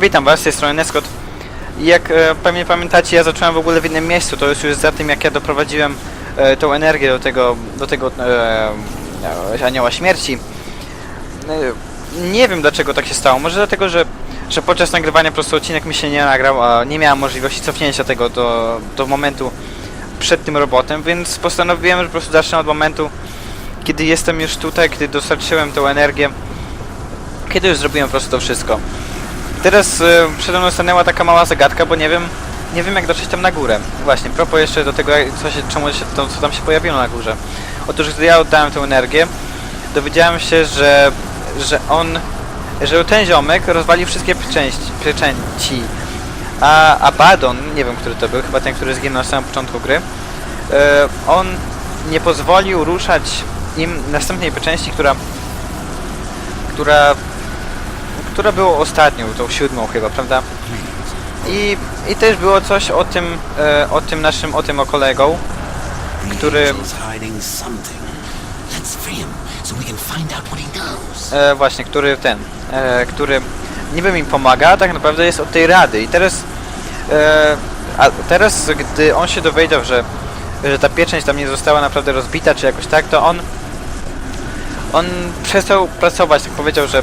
Witam was, z tej strony Neskot. Jak e, pewnie pamiętacie, ja zacząłem w ogóle w innym miejscu, to jest już za tym jak ja doprowadziłem e, tą energię do tego, do tego e, e, anioła śmierci. E, nie wiem dlaczego tak się stało, może dlatego, że, że podczas nagrywania po prostu odcinek mi się nie nagrał, a nie miałem możliwości cofnięcia tego do, do momentu przed tym robotem, więc postanowiłem, że po prostu zacznę od momentu, kiedy jestem już tutaj, kiedy dostarczyłem tą energię, kiedy już zrobiłem po prostu to wszystko. Teraz y, przede mną stanęła taka mała zagadka, bo nie wiem, nie wiem jak dotrzeć tam na górę. Właśnie, propos jeszcze do tego, co się, czemu się, to, co tam się pojawiło na górze. Otóż gdy ja oddałem tę energię, dowiedziałem się, że, że on, że ten ziomek rozwalił wszystkie pieczęści, pieczęci. A Abaddon, nie wiem który to był, chyba ten, który zginął na samym początku gry, e, on nie pozwolił ruszać im następnej pieczęści, która która która było ostatnią, tą siódmą chyba, prawda? I, i też było coś o tym, e, o tym naszym, o tym o kolegą, który, e, właśnie, który ten, e, który niby mi pomaga, a tak naprawdę jest od tej rady. I teraz, e, a teraz, gdy on się dowiedział, że, że ta pieczęć tam nie została naprawdę rozbita, czy jakoś tak, to on, on przestał pracować, tak powiedział, że,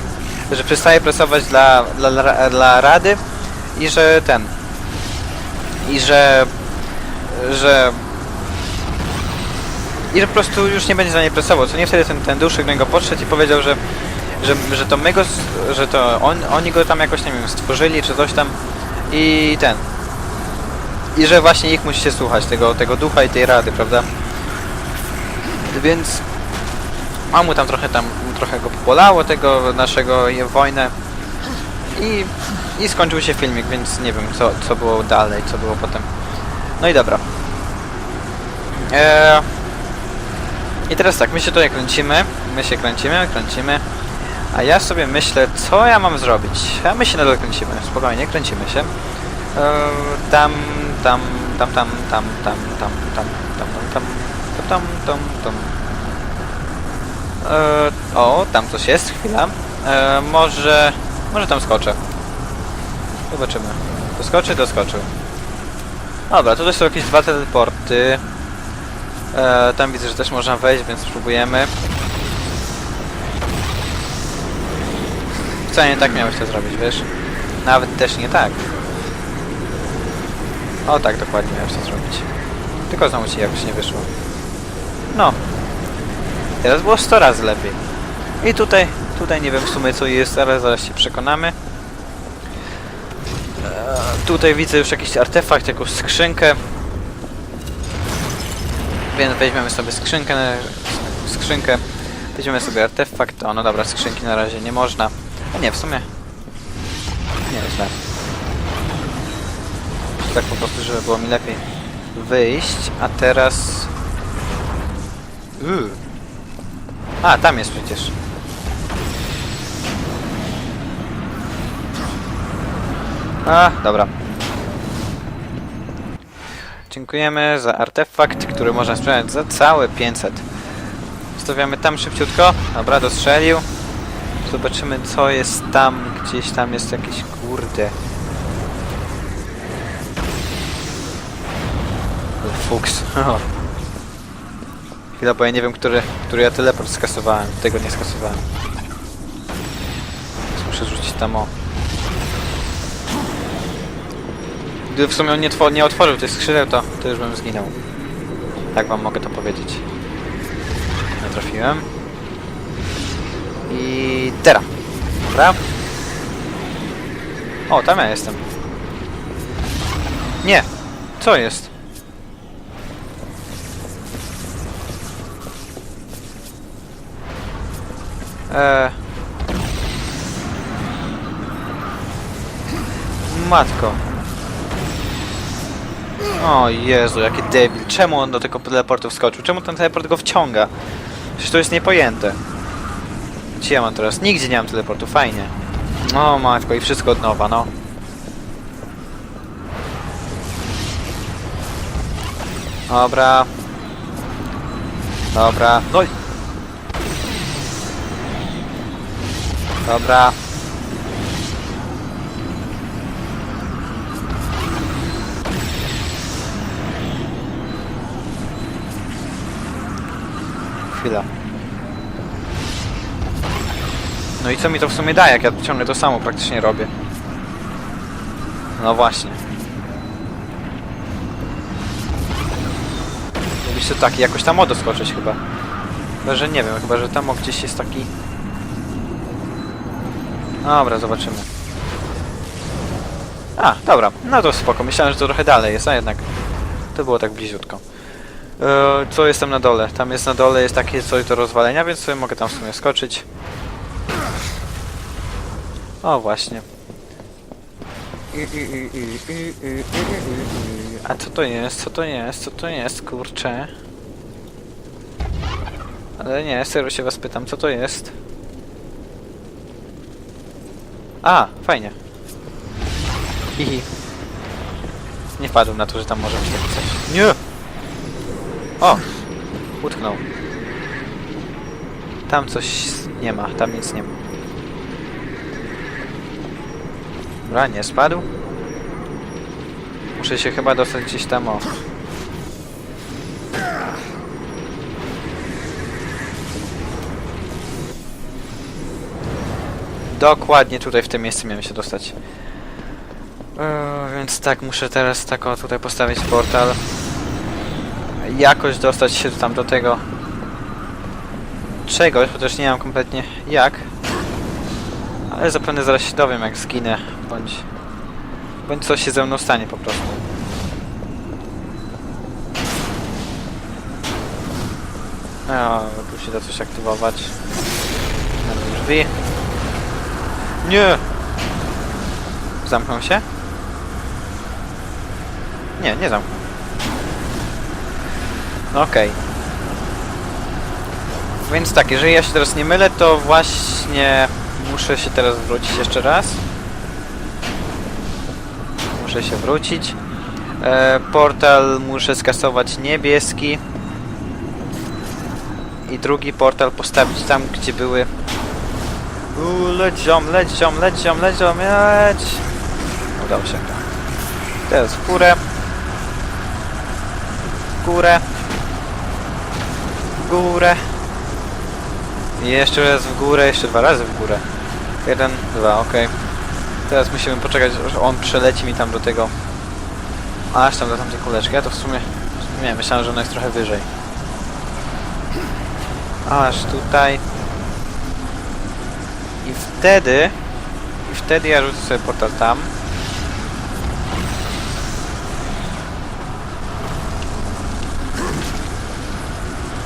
że przestaje pracować dla, dla, dla, rady i że ten, i że, że i że po prostu już nie będzie za nie pracował. Co nie wtedy ten, ten duszek do niego podszedł i powiedział, że, że, że to my go, że to on, oni go tam jakoś, nie wiem, stworzyli czy coś tam i ten. I że właśnie ich musicie słuchać, tego, tego ducha i tej rady, prawda? Więc a mu tam trochę tam, trochę go pobolało tego naszego je- wojnę i, i skończył się filmik, więc nie wiem co, co było dalej, co było potem. No i dobra. Eee, I teraz tak, my się tutaj kręcimy, my się kręcimy, kręcimy, a ja sobie myślę, co ja mam zrobić. A my się nadal kręcimy, spokojnie, kręcimy się. Eee, tam, tam, tam, tam, tam, tam, tam, tam, tam, tam, tam, tam, tam, tam. Eee, o, tam coś jest, chwila. Eee, może, może tam skoczę. Zobaczymy. Doskoczy, doskoczył. Dobra, tutaj są jakieś dwa teleporty. E, tam widzę, że też można wejść, więc spróbujemy. Wcale nie tak miałeś to zrobić, wiesz? Nawet też nie tak. O tak, dokładnie miałeś to zrobić. Tylko znowu ci jakoś nie wyszło. No. Teraz było 100 razy lepiej. I tutaj, tutaj nie wiem w sumie co jest, ale zaraz się przekonamy. E, tutaj widzę już jakiś artefakt, jakąś skrzynkę. Więc weźmiemy sobie skrzynkę, skrzynkę, weźmiemy sobie artefakt, o no dobra, skrzynki na razie nie można. A nie, w sumie, nie źle. Tak po prostu, żeby było mi lepiej wyjść, a teraz... Uuu. A, tam jest przecież. A, dobra. Dziękujemy za artefakt, który można sprzedać za całe 500. Stawiamy tam szybciutko. Dobra, dostrzelił. Zobaczymy co jest tam. Gdzieś tam jest jakiś kurde. Fuks. Chwila, bo ja nie wiem, który, który ja teleport skasowałem. Tego nie skasowałem. Więc muszę rzucić tam o. Gdyby w sumie on nie, nie otworzył tych skrzydeł, to, to już bym zginął. Tak wam mogę to powiedzieć. Nie trafiłem. I teraz. Dobra. O, tam ja jestem. Nie. Co jest? Eee. Matko. O Jezu, jaki debil. Czemu on do tego teleportu wskoczył? Czemu ten teleport go wciąga? Przecież to jest niepojęte. Gdzie ja mam teraz? Nigdzie nie mam teleportu, fajnie. O matko, i wszystko od nowa, no. Dobra. Dobra. No Dobra. Chwila. No i co mi to w sumie daje, jak ja ciągle to samo praktycznie robię? No właśnie. Mógłbyś to tak, jakoś tam odoskoczyć chyba. Chyba, że nie wiem, chyba, że tam gdzieś jest taki Dobra, zobaczymy. A, dobra, no to spoko. Myślałem, że to trochę dalej jest, a jednak to było tak bliziutko. E, co jest tam na dole? Tam jest na dole jest takie coś do rozwalenia, więc sobie mogę tam w sumie skoczyć. O, właśnie. A co to jest? Co to jest? Co to jest? Kurczę. Ale nie, serio się was pytam, co to jest? A, fajnie. Hihi. Nie wpadłem na to, że tam może być coś. Nie! O! Utknął. Tam coś nie ma, tam nic nie ma. Dobra, nie spadł. Muszę się chyba dostać gdzieś tam o. Dokładnie tutaj w tym miejscu miałem się dostać. Eee, więc tak, muszę teraz tak o tutaj postawić portal. Jakoś dostać się tam do tego czegoś, chociaż nie mam kompletnie jak. Ale zapewne zaraz się dowiem jak zginę, bądź... Bądź coś się ze mną stanie po prostu. O, tu się da coś aktywować. Na drzwi. Nie! Zamknął się? Nie, nie zamknął. No okej. Więc tak, jeżeli ja się teraz nie mylę, to właśnie muszę się teraz wrócić jeszcze raz. Muszę się wrócić. E, portal muszę skasować niebieski. I drugi portal postawić tam, gdzie były... Uuu, leć ziom, leć ziom, leć ziom, leć ziom, leć! Udało się. Teraz w górę. W górę. W górę. I jeszcze raz w górę, jeszcze dwa razy w górę. Jeden, dwa, okej. Teraz musimy poczekać, aż on przeleci mi tam do tego... Aż tam do tamtej kuleczki. Ja to w sumie... Nie, myślałem, że ona jest trochę wyżej. Aż tutaj. I wtedy... I wtedy ja rzucę sobie portal tam.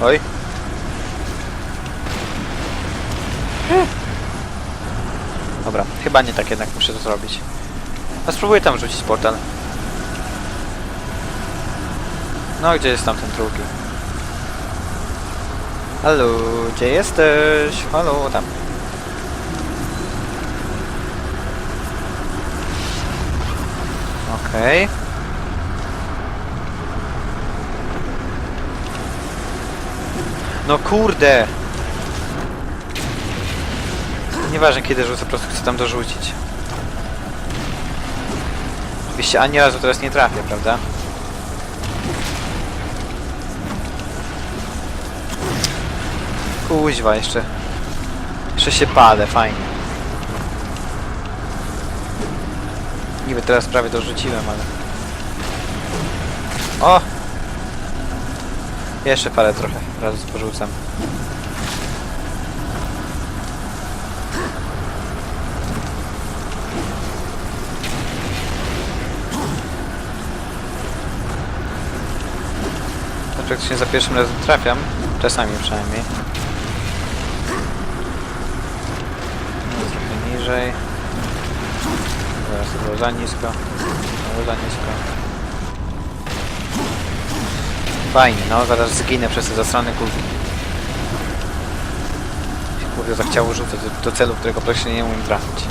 Oj. Dobra, chyba nie tak jednak muszę to zrobić. A spróbuję tam rzucić portal. No, gdzie jest tam ten drugi? Halo, gdzie jesteś? Halo, tam. Okej. No kurde! Nieważne kiedy rzucę, po prostu chcę tam dorzucić. Oczywiście ani razu teraz nie trafię, prawda? Kuźwa, jeszcze... Jeszcze się palę, fajnie. Niby teraz prawie dorzuciłem, ale... O! Jeszcze parę trochę razy porzucam. Praktycznie za pierwszym razem trafiam. Czasami przynajmniej. No, trochę niżej. Było za nisko. Było za nisko. Fajnie, no zaraz zginę przez te zasrane kulki. Się, Kurde, zachciało rzucać do, do celu, którego praktycznie nie umiem trafić.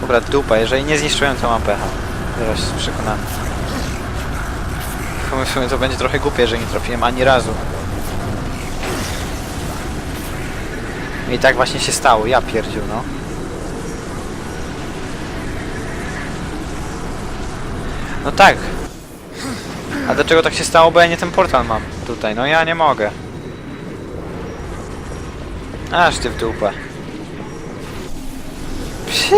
Dobra, dupa, jeżeli nie zniszczyłem, to mam pecha. Zaraz jest przekonany. W sumie to będzie trochę głupie, że nie trafiłem ani razu. I tak właśnie się stało, ja pierdził, no. No tak. A dlaczego tak się stało? Bo ja nie ten portal mam tutaj. No ja nie mogę. Aż ty w dupę. Psi!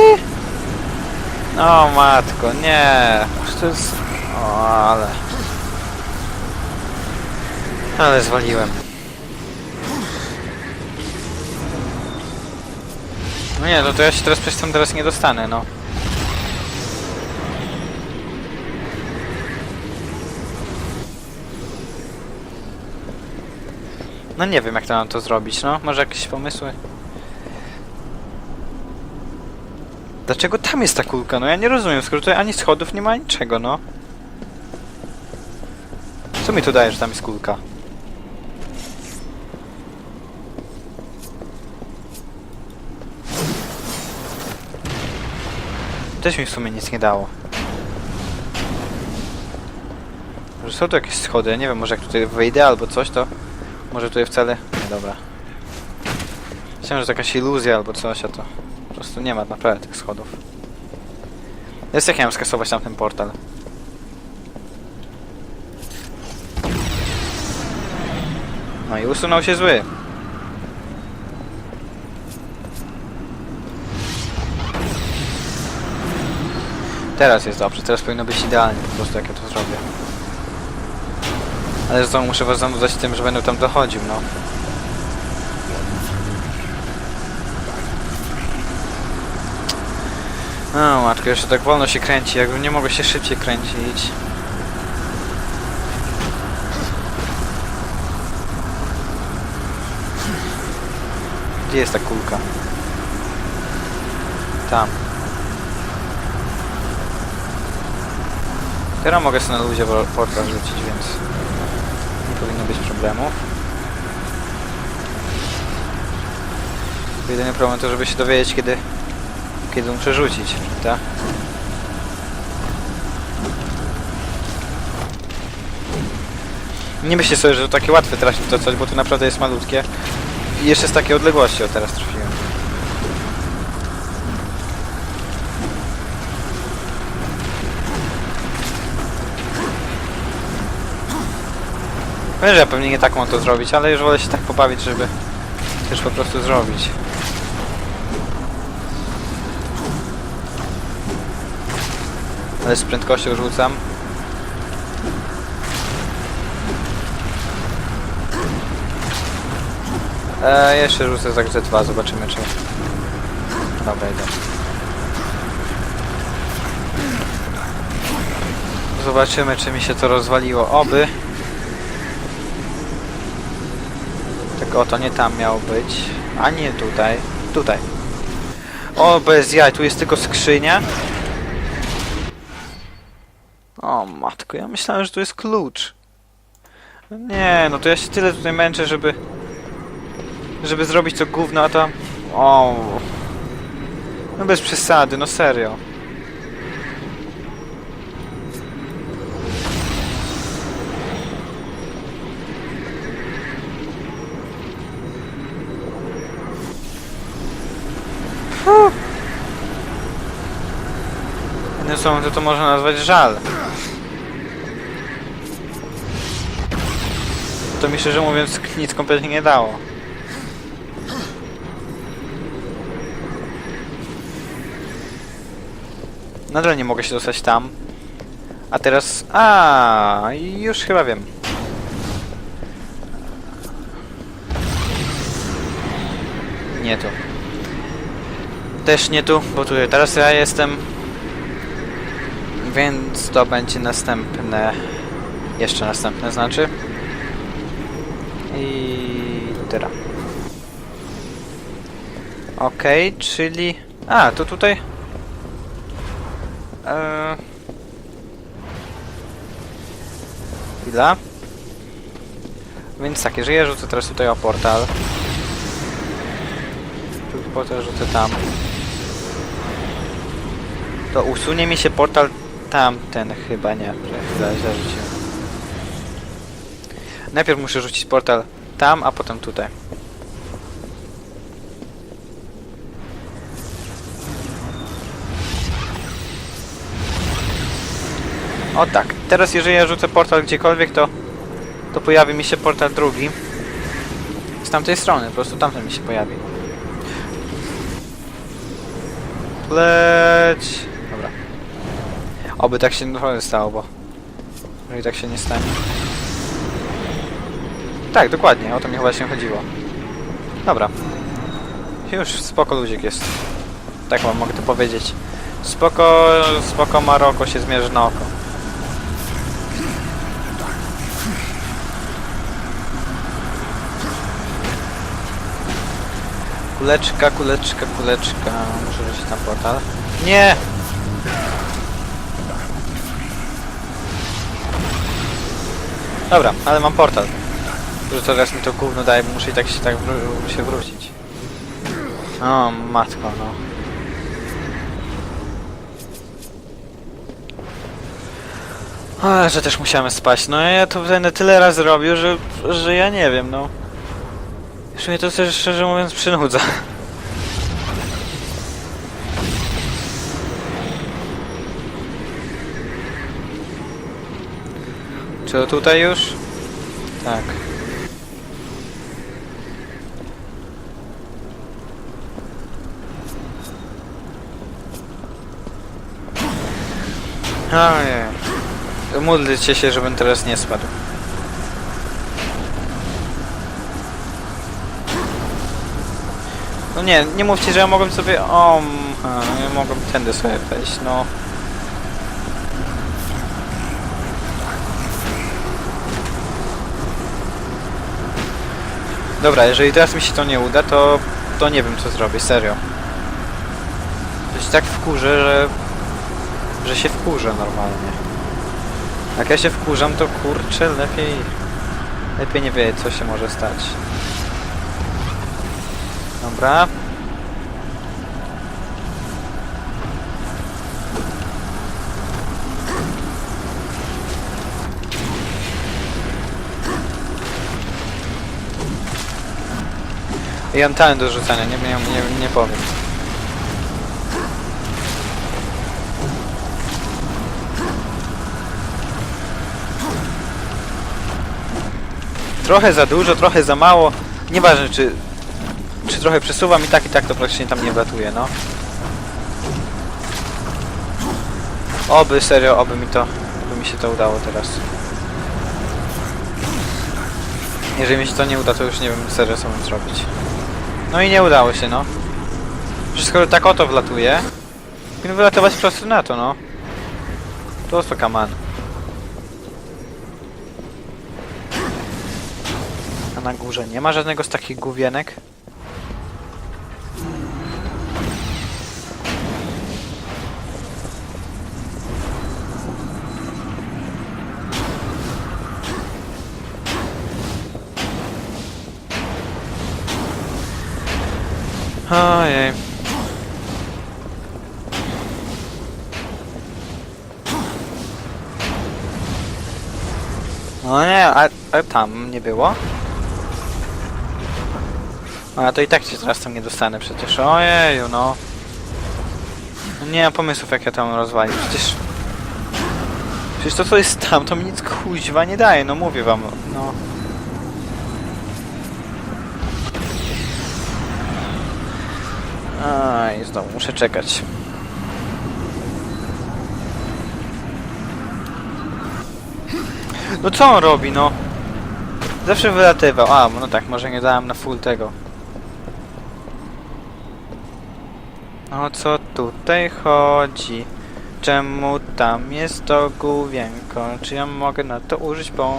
O matko, nie. Przecież to jest... O, ale... Ale zwaliłem. No nie, no to ja się teraz przez tam teraz nie dostanę, no. No nie wiem jak to mam to zrobić, no. Może jakieś pomysły? Dlaczego tam jest ta kulka? No ja nie rozumiem, skoro tutaj ani schodów nie ma, niczego, no. Co mi tu daje, że tam jest kulka? Też mi w sumie nic nie dało. Może są tu jakieś schody, ja nie wiem, może jak tutaj wejdę albo coś, to może tutaj wcale... Nie, dobra. Myślałem, że to jakaś iluzja albo coś, a to po prostu nie ma naprawdę tych schodów. Jest jak miałem skasować tam ten portal. No i usunął się zły. Teraz jest dobrze, teraz powinno być idealnie po prostu jak ja to zrobię. Ale znowu muszę was zanudzać tym, że będę tam dochodził, no. No matko, jeszcze tak wolno się kręci, jakbym nie mogło się szybciej kręcić. Gdzie jest ta kulka? Tam. Teraz mogę sobie na luzie wo- portal rzucić, więc nie powinno być problemów. Jedyny problem to, żeby się dowiedzieć, kiedy, kiedy muszę rzucić, tak? Nie myślcie sobie, że to takie łatwe trafić to coś, bo to naprawdę jest malutkie. I jeszcze z takiej odległości, o teraz trafiłem. Wiem, że pewnie nie tak mam to zrobić, ale już wolę się tak pobawić, żeby też po prostu zrobić. Ale z prędkością rzucam. Eee, jeszcze rzucę za grze 2, zobaczymy czy... Dobra, idę. Zobaczymy czy mi się to rozwaliło. Oby. Tylko to nie tam miało być. A nie tutaj. Tutaj. O, bez jaj, tu jest tylko skrzynia. O matko, ja myślałem, że tu jest klucz. Nie, no to ja się tyle tutaj męczę, żeby... Żeby zrobić to gówno, a tam... O. No bez przesady, no serio. Fuh. Jednym słowem to to można nazwać żal. To mi szczerze mówiąc nic kompletnie nie dało. Nadal nie mogę się dostać tam. A teraz... A, już chyba wiem. Nie tu. Też nie tu, bo tutaj teraz ja jestem. Więc to będzie następne. Jeszcze następne znaczy. I tyle. Okej, czyli... A, to tutaj... Eee... Więc tak, jeżeli ja rzucę teraz tutaj o portal. Tu portal rzucę tam. To usunie mi się portal tamten chyba nie. Chwila, źle rzuciłem. Najpierw muszę rzucić portal tam, a potem tutaj. O tak, teraz jeżeli ja rzucę portal gdziekolwiek, to, to pojawi mi się portal drugi. Z tamtej strony, po prostu tamten mi się pojawi. Leć! Oby tak się naprawdę stało, bo... Jeżeli tak się nie stanie... Tak, dokładnie, o to mi chyba się chodziło. Dobra. Już spoko luzik jest. Tak wam mogę to powiedzieć. Spoko, spoko Maroko się zmierzy na oko. Kuleczka, kuleczka, kuleczka. Muszę rzucić tam portal. Nie! Dobra, ale mam portal. Że teraz mi to gówno daje, bo muszę i tak się tak wró- się wrócić. O, matko, no. Ale że też musiałem spać. No ja to będę tyle razy robił, że, że ja nie wiem, no. Już mnie to też szczerze mówiąc przynudza. To tutaj już? Tak. Ojej. Módlcie się, żebym teraz nie spadł. No nie, nie mówcie, że ja mogłem sobie... O, mm, a, ja mogłem tędy sobie wejść, no. Dobra, jeżeli teraz mi się to nie uda, to, to nie wiem co zrobię, serio. To się tak wkurzę, że, że się wkurzę normalnie. Jak ja się wkurzam, to kurczę, lepiej, lepiej nie wiedzieć co się może stać. Dobra. I mam talent do rzucania, nie, nie, nie, nie powiem. Trochę za dużo, trochę za mało. Nieważne czy, czy trochę przesuwam i tak i tak to praktycznie tam nie wlatuje, no. Oby, serio, oby mi to, oby mi się to udało teraz. Jeżeli mi się to nie uda, to już nie wiem serio co mam zrobić. No i nie udało się, no. Wszystko tak oto wlatuje. Powinno wylatować prosto na to, no. Prosto kaman. A na górze nie ma żadnego z takich główienek? Ojej. No nie, a, a tam nie było? A to i tak cię teraz tam nie dostanę przecież. Ojeju, no. No Nie mam pomysłów jak ja tam rozwalić. Przecież... Przecież to co jest tam, to mi nic kuźwa nie daje, no mówię wam, no. Aj, znowu muszę czekać. No co on robi, no? Zawsze wylatywał. A, no tak, może nie dałem na full tego. O co tutaj chodzi? Czemu tam jest to główienko? Czy ja mogę na to użyć? Bo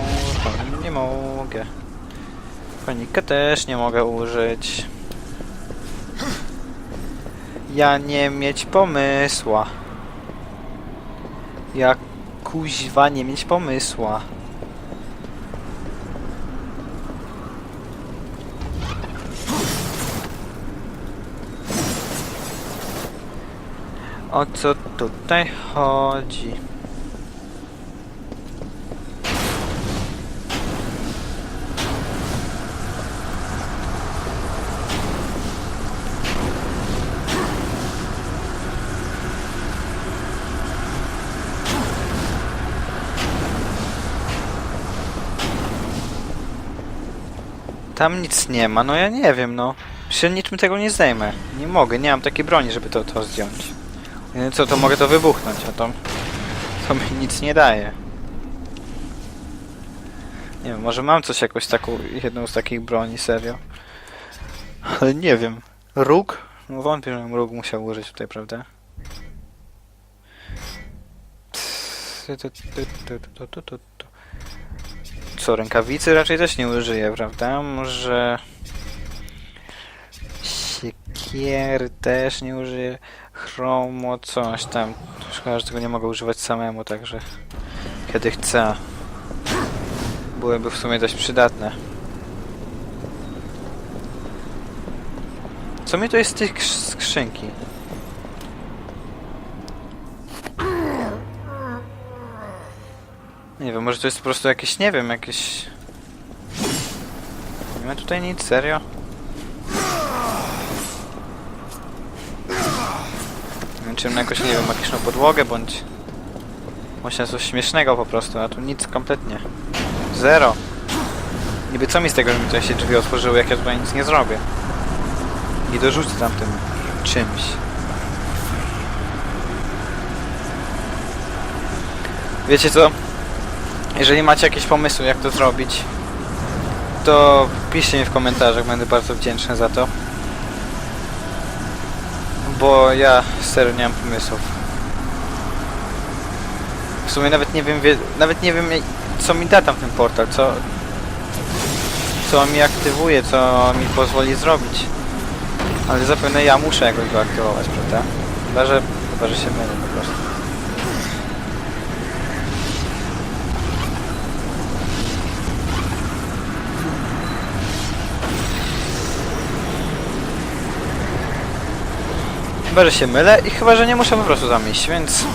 nie mogę. Konika też nie mogę użyć. Ja nie mieć pomysła. Ja kuźwa nie mieć pomysła. O co tutaj chodzi? Tam nic nie ma, no ja nie wiem, no. Przy niczym tego nie zdejmę. Nie mogę, nie mam takiej broni, żeby to, to zdjąć. Co, to mogę to wybuchnąć, a to... To mi nic nie daje. Nie wiem, może mam coś jakoś taką, jedną z takich broni, serio. Ale nie wiem. Róg? No wątpię, żebym róg musiał użyć tutaj, prawda? Co, rękawicy raczej też nie użyję, prawda? Może... Siekiery też nie użyję. Chromo, coś tam. Szkoda, że tego nie mogę używać samemu, także... Kiedy chcę. Byłyby w sumie dość przydatne. Co mi to jest z krz- skrzynki? Nie wiem, może to jest po prostu jakieś, nie wiem, jakieś... Nie ma tutaj nic, serio? Na jakoś, nie wiem, magiczną podłogę, bądź... Właśnie coś śmiesznego po prostu, a tu nic kompletnie. Zero. Niby co mi z tego, że mi tutaj się drzwi otworzyły, jak ja tutaj nic nie zrobię? I dorzucę tam tym czymś. Wiecie co? Jeżeli macie jakieś pomysły, jak to zrobić, to piszcie mi w komentarzach, będę bardzo wdzięczny za to. Bo ja serio nie mam pomysłów. W sumie nawet nie wiem, wie, nawet nie wiem co mi da tam ten portal, co, co mi aktywuje, co mi pozwoli zrobić. Ale zapewne ja muszę jakoś go aktywować, prawda? Chyba, że, chyba, że się mylę po prostu. Chyba, że się mylę i chyba, że nie muszę po prostu tam iść, więc...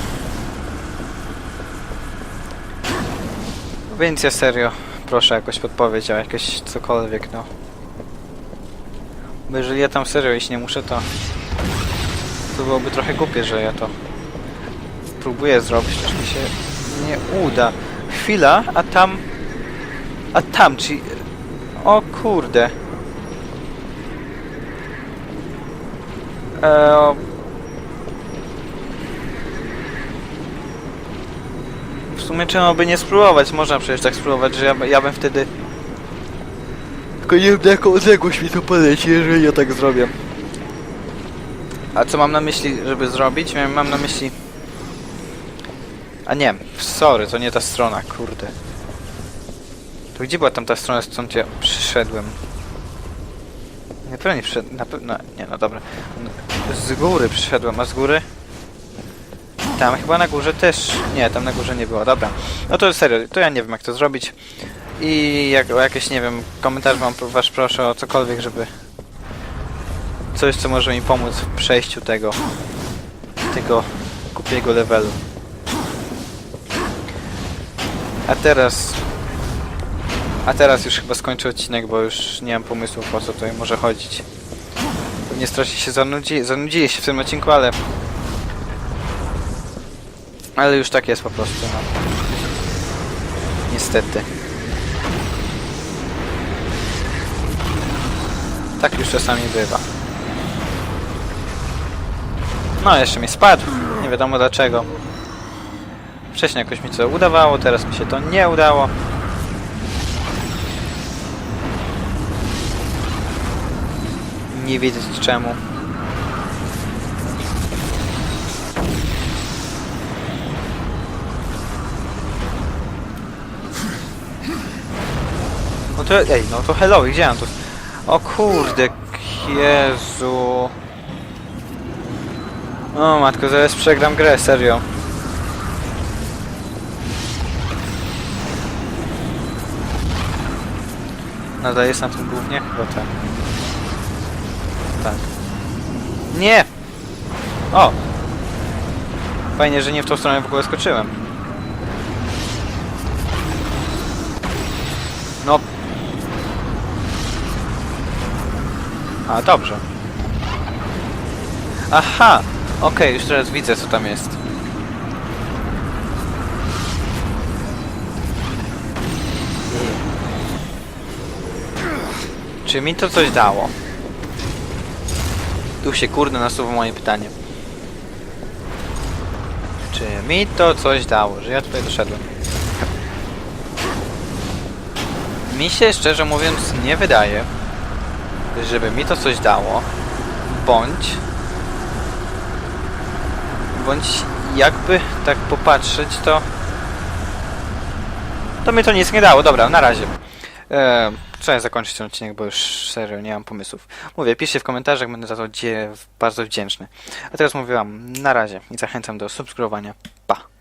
Więc ja serio proszę jakoś podpowiedź, a jakieś cokolwiek, no. Bo jeżeli ja tam serio iść nie muszę, to... To byłoby trochę głupie, że ja to... Próbuję zrobić, lecz mi się nie uda. Chwila, a tam... A tam, czyli... O kurde. Eee, w sumie czemu by nie spróbować? Można przecież tak spróbować, że ja, ja bym wtedy... Tylko nie wiem na jaką odległość mi to poleci, jeżeli ja tak zrobię. A co mam na myśli, żeby zrobić? Miałem- Mam na myśli... A nie, sorry, to nie ta strona, kurde. To gdzie była tam ta strona, stąd ja przyszedłem? Na pewno nie na pewno... Nie, no dobra. Z góry przyszedłem, a z góry? Tam chyba na górze też... Nie, tam na górze nie było, dobra. No to serio, to ja nie wiem jak to zrobić. I jak, o jakieś, nie wiem, komentarz wam wasz proszę o cokolwiek, żeby... Coś, co może mi pomóc w przejściu tego... Tego głupiego levelu. A teraz... A teraz już chyba skończę odcinek, bo już nie mam pomysłu po co tutaj może chodzić. Pewnie strasznie się zanudzi, zanudzili się w tym odcinku, ale... Ale już tak jest po prostu, no. Niestety. Tak już czasami bywa. No, jeszcze mi spadł. Nie wiadomo dlaczego. Wcześniej jakoś mi to udawało, teraz mi się to nie udało. Nie wiedzieć czemu. No to, ej, no to hello, gdzie mam to? O kurde, Jezu. O matko, zaraz przegram grę, serio. Nadal jest na tym głównie? Chyba. Tak. Nie! O! Fajnie, że nie w tą stronę w ogóle skoczyłem. No. A, dobrze. Aha! Okej, już teraz widzę co tam jest. Czy mi to coś dało? Tu się kurde nasuwa moje pytanie. Czy mi to coś dało, że ja tutaj doszedłem? Mi się szczerze mówiąc nie wydaje, żeby mi to coś dało, bądź bądź jakby tak popatrzeć, to to mi to nic nie dało. Dobra, na razie. Trzeba zakończyć ten odcinek, bo już serio nie mam pomysłów. Mówię, piszcie w komentarzach, będę za to bardzo wdzięczny. A teraz mówiłam na razie i zachęcam do subskrybowania. Pa!